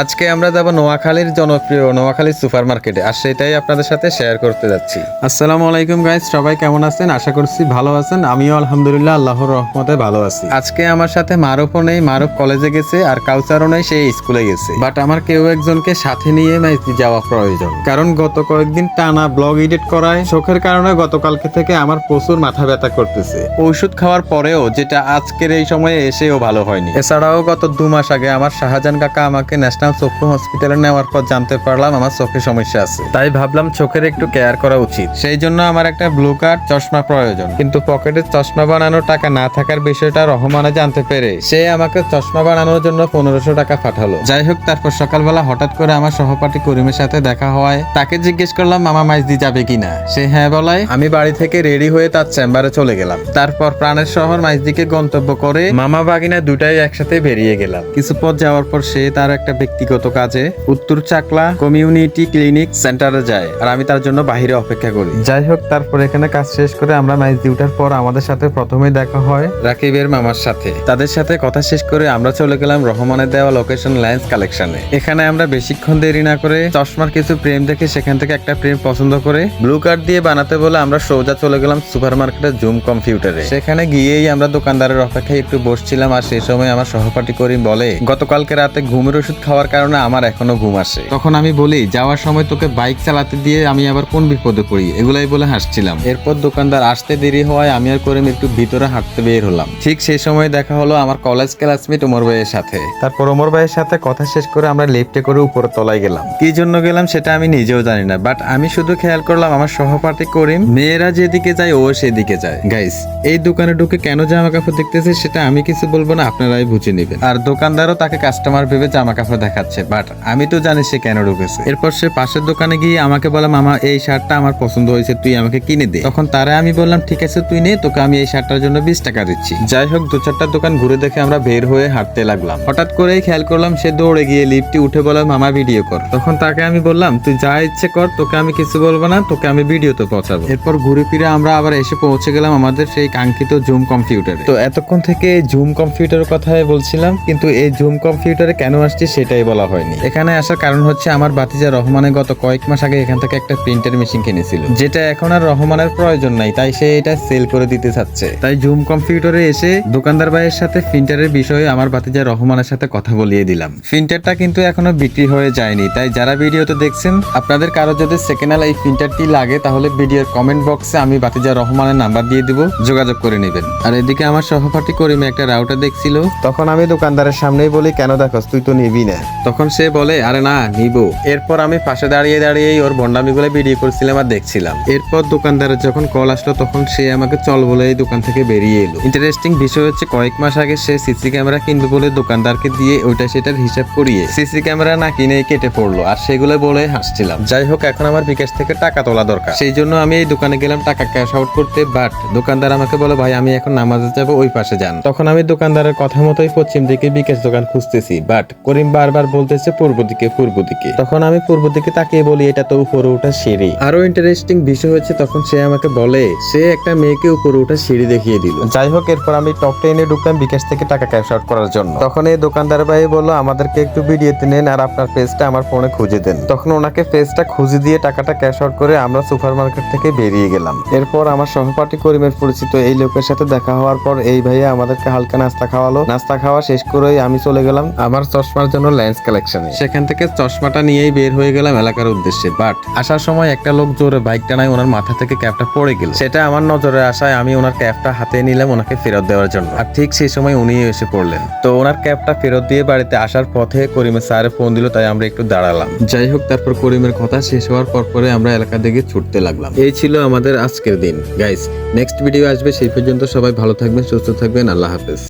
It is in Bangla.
আজকে আমরা যাব নোয়াখালীর জনপ্রিয় নোয়াখালী সুপার মার্কেটে আর সেটাই আপনাদের সাথে শেয়ার করতে যাচ্ছি। আসসালামু আলাইকুম গাইস সবাই কেমন আছেন? আশা করছি ভালো আছেন। আমিও আলহামদুলিল্লাহ আল্লাহর রহমতে ভালো আছি। আজকে আমার সাথে মারুফও নেই মারুফ কলেজে গেছে আর কাউসারও নেই সে স্কুলে গেছে। বাট আমার কেউ একজনকে সাথে নিয়ে যাওয়া প্রয়োজন। কারণ গত কয়েকদিন টানা ব্লগ এডিট করায় চোখের কারণে গতকালকে থেকে আমার প্রচুর মাথা ব্যথা করতেছে। ওষুধ খাওয়ার পরেও যেটা আজকের এই সময়ে এসেও ভালো হয়নি। এছাড়াও গত দু মাস আগে আমার শাহজাহান কাকা আমাকে ন্যাশনাল চক্ষু হসপিটালে নেওয়ার পর জানতে পারলাম আমার চোখে সমস্যা আছে। তাই ভাবলাম চোখের একটু কেয়ার করা উচিত। সেই জন্য আমার একটা ব্লু কার্ড চশমা প্রয়োজন। কিন্তু পকেটে চশমা বানানোর টাকা না থাকার বিষয়টা রহমানে জানতে পেরে সে আমাকে চশমা বানানোর জন্য পনেরোশো টাকা পাঠালো। যাই হোক তারপর সকালবেলা হঠাৎ করে আমার সহপাঠী করিমের সাথে দেখা হয় তাকে জিজ্ঞেস করলাম মামা মাইজদি যাবে কিনা? সে হ্যাঁ বলায় আমি বাড়ি থেকে রেডি হয়ে তার চেম্বারে চলে গেলাম। তারপর প্রাণের শহর মাইজদিকে গন্তব্য করে মামা বাগিনা দুটাই একসাথে বেরিয়ে গেলাম। কিছু পথ যাওয়ার পর সে তার একটা ব্যক্তিগত কাজে উত্তর চাকলা কমিউনিটি ক্লিনিক সেন্টারে যায় আর আমি তার জন্য বাহিরে অপেক্ষা করি। যাই হোক তারপর এখানে কাজ শেষ করে আমরা মাইজদি উঠার পর আমাদের সাথে প্রথমে দেখা হয়। রাকিবের মামার সাথে। তাদের সাথে কথা শেষ করে আমরা চলে গেলাম রহমানের দেওয়া লোকেশন ল্যান্স কালেকশনে এখানে আমরা বেশিক্ষণ দেরি না করে চশমার কিছু প্রেম দেখে সেখান থেকে একটা প্রেম পছন্দ করে ব্লু কার্ড দিয়ে বানাতে বলে আমরা সোজা চলে গেলাম সুপার মার্কেটের জুম কম্পিউটারে সেখানে গিয়েই আমরা দোকানদারের অপেক্ষায় একটু বসছিলাম আর সেই সময় আমার সহপাঠী করিম বলে গতকালকে রাতে ঘুমের ওষুধ খাওয়ার কারণে আমার এখনও ঘুম আসে। তখন আমি বলি যাওয়ার সময় তোকে বাইক চালাতে দিয়ে আমি আবার কোন বিপদে পড়ি? এগুলাই বলে হাসছিলাম। এরপর দোকানদার আসতে দেরি হওয়ায় আমি আর করিম একটু ভিতরে হাঁটতে বের হলাম। ঠিক সেই সময় দেখা হলো আমার কলেজ ক্লাসমেট ওমর ভাইয়ের সাথে। তারপর ওমর ভাইয়ের সাথে কথা শেষ করে আমরা লিফটে করে উপরে তলায় গেলাম। কি জন্য গেলাম সেটা আমি নিজেও জানি না বাট আমি শুধু খেয়াল করলাম আমার সহপাঠী করিম মেয়েরা যেদিকে যায় ও সেদিকে যায়। গাইস এই দোকানে ঢুকে কেন জামা কাপড় দেখতেছে সেটা আমি কিছু বলব না আপনারাই বুঝে নেবেন। আর দোকানদারও তাকে কাস্টমার ভেবে জামা কাপড় দেখাচ্ছে বাট আমি তো জানি সে কেন ঢুকেছে। এরপর সে পাশের দোকানে গিয়ে আমাকে বলে, মামা, এই শার্টটা আমার পছন্দ হয়েছে, তুই আমাকে কিনে দে। তখন তারা আমি বললাম, ঠিক আছে, তুই নে, তোকে আমি এই শার্টটার জন্য বিশ টাকা দিচ্ছি। যাই হোক, দু চারটা দোকান ঘুরে দেখে আমরা বের হয়ে হাঁটতে লাগলাম। হঠাৎ করেই খেয়াল করলাম, সে দৌড়ে গিয়ে লিফটে উঠে বললাম মামা ভিডিও কর। তখন তাকে আমি বললাম, তুই যা ইচ্ছে কর, তোকে আমি কিছু বলব না, তোকে আমি ভিডিওতে পৌঁছাবো। এরপর ঘুরে ফিরে আমরা আবার এসে পৌঁছে গেলাম আমাদের সেই কাঙ্ক্ষিত জুম কম্পিউটারে তো এতক্ষণ থেকে জুম কম্পিউটারের কথাই বলছিলাম, কিন্তু এই জুম কম্পিউটারে কেন আসছি সেটাই বলা হয়নি। এখানে আসার কারণ হচ্ছে আমার বাতিজা রহমানে গত কয়েক মাস আগে এখান থেকে একটা প্রিন্টার মেশিন কিনেছিল। যেটা এখন আর রহমানের প্রয়োজন নাই, তাই সে এটা সেল করে দিতে চাচ্ছে। তাই জুম কম্পিউটারে এসে দোকানদার ভাইয়ের সাথে প্রিন্টারের বিষয়ে আমার বাতিজা রহমানের সাথে কথা বলিয়ে দিলাম। প্রিন্টারটা কিন্তু এখনও বিক্রি হয়ে যায়নি, তাই যারা ভিডিওতে দেখছেন, আপনাদের কারও যদি সেকেন্ড হ্যান্ড এই প্রিন্টারটি লাগে, তাহলে ভিডিওর কমেন্ট বক্সে আমি বাতিজা রহমানের নাম্বার দিয়ে দিব, যোগাযোগ করে নেবেন। আর এদিকে আমার সহপাঠী করিমে একটা রাউটার দেখছিল, তখন আমি দোকানদারের সামনেই বলি, কেন দেখো তুই তো নিবি না। তখন সে বলে, আরে না, নিব। এরপর আমি পাশে দাঁড়িয়ে দাঁড়িয়েই ওর বন্ডামিগুলো ভিডিও করছিলাম আর দেখছিলাম। এরপর দোকানদারের যখন কল আসলো, তখন সে আমাকে চল বলে এই দোকান থেকে বেরিয়ে এলো। ইন্টারেস্টিং বিষয় হচ্ছে, কয়েক মাস আগে সে সিসি ক্যামেরা কিনবে বলে দোকানদারকে দিয়ে ওইটা সেটার হিসাব করিয়ে সিসি ক্যামেরা না কিনে কেটে পড়ল আর সেগুলো বলে হাসছিলাম। যাই হোক, এখন আমার বিকাশ থেকে টাকা তোলা দরকার। সেই জন্য আমি এই দোকানে গেলাম টাকা ক্যাশ আউট করতে, বাট দোকানদার আমাকে বলে, ভাই, আমি এখন নামাজে যাব, ওই পাশে যান। তখন আমি দোকানদারের কথা মতোই পশ্চিম দিকে বিকাশ দোকান খুঁজতেছি, বাট করিম বারবার বলতেছে পূর্ব দিকে পূর্ব দিকে। তখন আমি পূর্ব দিকে তাকিয়ে বলি, এটা তো উপরে ওঠা সিঁড়ি। আরও ইন্টারেস্টিং বিষয় হচ্ছে, তখন সে আমাকে বলে, সে একটা মেয়েকে উপরে ওঠা সিঁড়ি দেখিয়ে দিল। যাই হোক, এরপর আমি টপ টেনে ঢুকলাম বিকাশ থেকে টাকা ক্যাশ আউট করার জন্য। তখন এই দোকানদার ভাই বলল, আমাদেরকে একটু ভিডিওতে নেন আর আপনার পেজটা আমার ফোনে খুঁজে দেন। তখন ওনাকে পেজটা খুঁজে দিয়ে টাকাটা ক্যাশ আউট করে আমরা সুপার মার্কেট থেকে বেরিয়ে গেলাম। এরপর আমার সহপাঠী করিমের পরিচিত এই লোকের সাথে দেখা হওয়ার পর এই ভাইয়া আমাদেরকে হালকা নাস্তা খাওয়ালো। নাস্তা খাওয়া শেষ করেই আমি চলে গেলাম। আমার চশমার জন্য লেন্স কালেকশনে সেখান থেকে চশমাটা নিয়েই বের হয়ে গেলাম এলাকার উদ্দেশ্যে বাট আসার সময় একটা লোক জোরে বাইক টানায় ওনার মাথা থেকে ক্যাপটা পড়ে গেল। সেটা আমার নজরে আসায় আমি ওনার ক্যাপটা হাতে নিলাম ওনাকে ফেরত দেওয়ার জন্য। আর ঠিক সেই সময় উনি এসে পড়লেন। তো ওনার ক্যাপটা ফেরত দিয়ে বাড়িতে আসার পথে করিমের স্যারে ফোন দিল, তাই আমরা একটু দাঁড়ালাম। যাই হোক, তারপর করিমের কথা শেষ হওয়ার পর পরে আমরা এলাকা দিকে ছুটতে লাগলাম। এই ছিল আমাদের আজকের দিন। গাইস নেক্সট ভিডিও আসবে, সেই পর্যন্ত সবাই ভালো থাকবেন, সুস্থ থাকবেন, আল্লাহ হাফেজ।